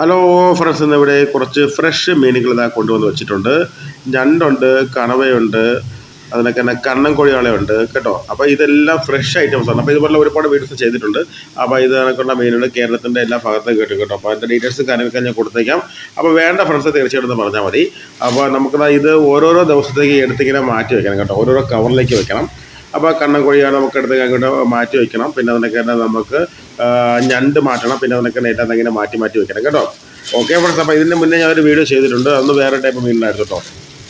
Hello friends ഇന്ന് ഇവിടെ കുറച്ച് ഫ്രഷ് മീനുകൾ ഇതാ കൊണ്ടുവന്ന് വെച്ചിട്ടുണ്ട്. ഞണ്ടുണ്ട് കണവയുണ്ട് അതിനൊക്കെ തന്നെ കണ്ണൻ കോഴിയാളയുണ്ട് കേട്ടോ? അപ്പോൾ ഇതെല്ലാം ഫ്രഷ് ഐറ്റംസ് ആണ്. അപ്പോൾ ഇതുപോലെ ഒരുപാട് വീഡിയോസ് ചെയ്തിട്ടുണ്ട്. അപ്പോൾ ഇത് കണക്കുള്ള മീനുകൾ കേരളത്തിന്റെ എല്ലാ ഭാഗത്തും കേട്ടു കേട്ടോ? അപ്പോൾ അതിന്റെ ഡീറ്റെയിൽസ് കാര്യങ്ങളൊക്കെ ഞാൻ കൊടുത്തേക്കാം. അപ്പോൾ വേണ്ട ഫ്രണ്ട്സ് തീർച്ചയായിട്ടും പറഞ്ഞാൽ മതി. അപ്പോൾ നമുക്ക് ഇത് ഓരോരോ ദിവസത്തേക്ക് എടുത്തിങ്ങനെ മാറ്റി വെക്കണം കേട്ടോ? ഓരോരോ കവറിലേക്ക് വെക്കണം. അപ്പോൾ കണ്ണൻ കോഴിയാണ് നമുക്ക് എടുത്ത് അങ്ങോട്ട് മാറ്റി വെക്കണം പിന്നെ അതിനൊക്കെ നമുക്ക് ഞണ്ട് മാറ്റണം. പിന്നെ അതിനൊക്കെ നേരിട്ട് ഇങ്ങനെ മാറ്റി മാറ്റി വെക്കണം കേട്ടോ. ഓക്കെ ഫ്രണ്ട്സ് അപ്പോൾ ഇതിന് മുന്നേ ഞാൻ ഒരു വീഡിയോ ചെയ്തിട്ടുണ്ട്. അന്ന് വേറെ ടൈപ്പ് മീനിലായിരുന്നു കേട്ടോ.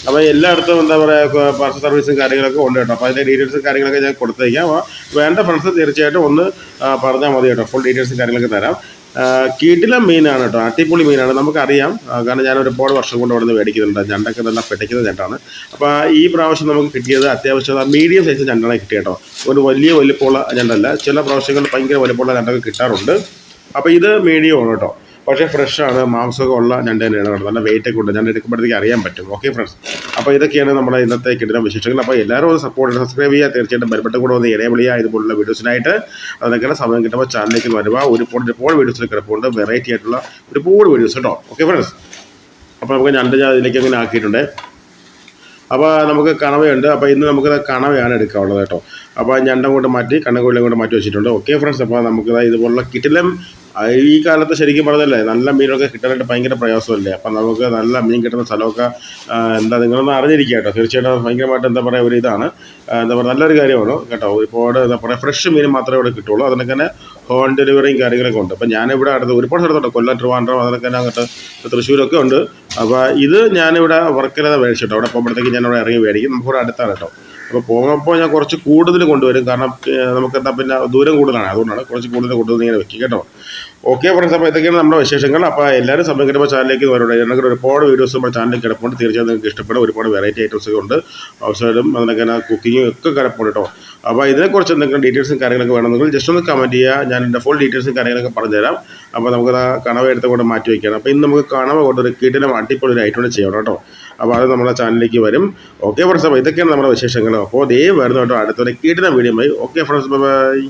അപ്പോൾ എല്ലായിടത്തും എന്താ പറയുക പാർസൽ സർവീസും കാര്യങ്ങളൊക്കെ ഉണ്ട് കേട്ടോ. അപ്പോൾ അതിന്റെ ഡീറ്റെയിൽസും കാര്യങ്ങളൊക്കെ ഞാൻ കൊടുത്തേക്കാം. വേണ്ട ഫ്രണ്ട്സ് തീർച്ചയായിട്ടും ഒന്ന് പറഞ്ഞാൽ മതി കേട്ടോ. ഫുൾ ഡീറ്റെയിൽസും കാര്യങ്ങളൊക്കെ തരാം. കിടിലം മീനാണ് കേട്ടോ. അട്ടിപ്പൊളി മീനാണ്. നമുക്കറിയാം. കാരണം ഞാൻ ഒരുപാട് വർഷം കൊണ്ട് അവിടെ നിന്ന് മേടിക്കുന്നുണ്ട്. ഞണ്ടൊക്കെ നല്ല പെട്ടിക്കുന്ന ഞണ്ടാണ്. അപ്പോൾ ഈ പ്രാവശ്യം നമുക്ക് കിട്ടിയത് അത്യാവശ്യം മീഡിയം സൈസ് ഞണ്ടാണ് കിട്ടിയത് കേട്ടോ. ഒരു വലിയ വലിപ്പമുള്ള ഞണ്ടല്ല. ചില പ്രാവശ്യങ്ങളിൽ ഭയങ്കര വലിപ്പമുള്ള ഞണ്ടൊക്കെ കിട്ടാറുണ്ട്. അപ്പോൾ ഇത് മീഡിയമാണ് കേട്ടോ. പക്ഷേ ഫ്രഷാണ് മാംസമൊക്കെ ഉള്ള ഞണ്ട് തന്നെയാണ് കേട്ടോ നല്ല വെയിറ്റ് ഒക്കെ ഉണ്ട്. ഞാൻ എടുക്കുമ്പോഴത്തേക്ക് അറിയാൻ പറ്റും. ഓക്കെ ഫ്രണ്ട്സ് അപ്പോൾ ഇതൊക്കെയാണ് നമ്മുടെ ഇന്നത്തെ കിട്ടുന്ന വിശേഷങ്ങൾ. അപ്പോൾ എല്ലാവരും ഒന്ന് സപ്പോർട്ട് സബ്സ്ക്രൈബ് ചെയ്യുക. തീർച്ചയായിട്ടും ബലപ്പെട്ട കൂടെ ഒന്ന് ഇടയെ വിളിക്കുക ഇതുപോലുള്ള വീഡിയോസിനായിട്ട് അതൊക്കെ സമയം കിട്ടുമ്പോൾ ചാനലിലേക്ക് വരുക. ഒരുപാട് ഒരുപാട് വീഡിയോസിൽ കിടപ്പുണ്ട്. വെറൈറ്റി ആയിട്ടുള്ള ഒരുപാട് വീഡിയോസ് കേട്ടോ. ഓക്കെ ഫ്രണ്ട്സ് അപ്പോൾ നമുക്ക് ഞണ്ട് ഞാൻ ഇതിലേക്ക് അങ്ങനെ ആക്കിയിട്ടുണ്ട്. അപ്പോൾ നമുക്ക് കണവയുണ്ട്. അപ്പോൾ ഇന്ന് നമുക്ക് കണവയാണ് എടുക്കാനുള്ളത് കേട്ടോ. അപ്പോൾ ഞണ്ടം കൊണ്ട് മാറ്റി കണ്ണുകൊള്ളിയും കൊണ്ട് മാറ്റി വെച്ചിട്ടുണ്ട്. ഓക്കെ ഫ്രണ്ട്സ് അപ്പോൾ നമുക്ക് ഇതുപോലുള്ള ആ, ഈ കാലത്ത് ശരിക്കും പറഞ്ഞല്ലേ നല്ല മീനൊക്കെ കിട്ടാനായിട്ട് ഭയങ്കര പ്രയാസമല്ലേ? അപ്പം നമുക്ക് നല്ല മീൻ കിട്ടുന്ന സ്ഥലമൊക്കെ എന്താ നിങ്ങളൊന്ന് അറിഞ്ഞിരിക്കുക കേട്ടോ. തീർച്ചയായിട്ടും ഭയങ്കരമായിട്ട് എന്താ പറയുക ഒരു ഇതാണ്. എന്താ പറയുക നല്ലൊരു കാര്യമാണ് കേട്ടോ. ഒരുപാട് എന്താ പറയുക ഫ്രഷ് മീൻ മാത്രമേ ഇവിടെ കിട്ടുള്ളൂ. അതിനൊക്കെ തന്നെ ഹോം ഡെലിവറിയും കാര്യങ്ങളൊക്കെ ഉണ്ട്. അപ്പം ഞാനിവിടെ അടുത്ത് ഒരുപാട് സ്ഥലത്തുണ്ട് കൊല്ലം ട്രിവാൻഡ്രം അതിനൊക്കെ തന്നെ അങ്ങോട്ട് തൃശ്ശൂരൊക്കെ ഉണ്ട്. അപ്പോൾ ഇത് ഞാനിവിടെ വർക്കല മേടിച്ചിട്ടോ അവിടെ പോകുമ്പോഴത്തേക്ക് ഞാനിവിടെ ഇറങ്ങി മേടിക്കും. നമുക്കിവിടെ അടുത്താണ് കേട്ടോ. അപ്പോൾ പോകുമ്പോൾ ഞാൻ കുറച്ച് കൂടുതൽ കൊണ്ടുവരും. കാരണം നമുക്ക് എന്താ പിന്നെ ദൂരം കൂടുതലാണ്. അതുകൊണ്ടാണ് കുറച്ച് കൂടുതൽ കൊണ്ടുവന്ന് ഇങ്ങനെ വെക്കും. കേട്ടോ? ഓക്കെ ഫ്രണ്ട്സ് അപ്പോൾ ഇതൊക്കെയാണ് നമ്മുടെ വിശേഷങ്ങൾ. അപ്പോൾ എല്ലാവരും സമയം കിട്ടുമ്പോൾ ചാനലിലേക്ക് വരുടെ. ഞങ്ങൾക്ക് ഒരുപാട് വീഡിയോസ് നമ്മുടെ ചാനലിൽ കിടപ്പുണ്ട്. തീർച്ചയായും നിങ്ങൾക്ക് ഇഷ്ടപ്പെടും. ഒരുപാട് വെറൈറ്റി ഐറ്റംസ് ഒക്കെ ഉണ്ട്. അവസരം അതിനൊക്കെ കുക്കിങ്ങും ഒക്കെ കിടപ്പുണ്ട് കേട്ടോ. അപ്പോൾ ഇതിനെക്കുറിച്ച് എന്തെങ്കിലും ഡീറ്റെയിൽസും കാര്യങ്ങളൊക്കെ വേണമെങ്കിൽ ജസ്റ്റ് ഒന്ന് കമന്റ് ചെയ്യുക. ഞാൻ എന്റെ ഫുൾ ഡീറ്റെയിൽസും കാര്യങ്ങളൊക്കെ പറഞ്ഞുതരാം. അപ്പോൾ നമുക്ക് ആ കണവ എടുത്ത് കൊണ്ട് മാറ്റി വയ്ക്കണം. അപ്പോൾ ഇന്ന് നമുക്ക് കണവ കൊണ്ട് ഒരു കീട്ടിലും അടിപൊളി ഒരു ഐറ്റം ചെയ്യണം കേട്ടോ. അപ്പോൾ അത് നമ്മുടെ ചാനലിലേക്ക് വരും. ഓക്കെ ഫ്രണ്ട്സ് അപ്പോൾ ഇതൊക്കെയാണ് നമ്മുടെ വിശേഷങ്ങൾ. അപ്പോൾ ദേ വരുന്നു കേട്ടോ. അടുത്തൊരു കീട്ടിന വീഡിയോ ഓക്കെ ഫ്രണ്ട്സ് ബൈ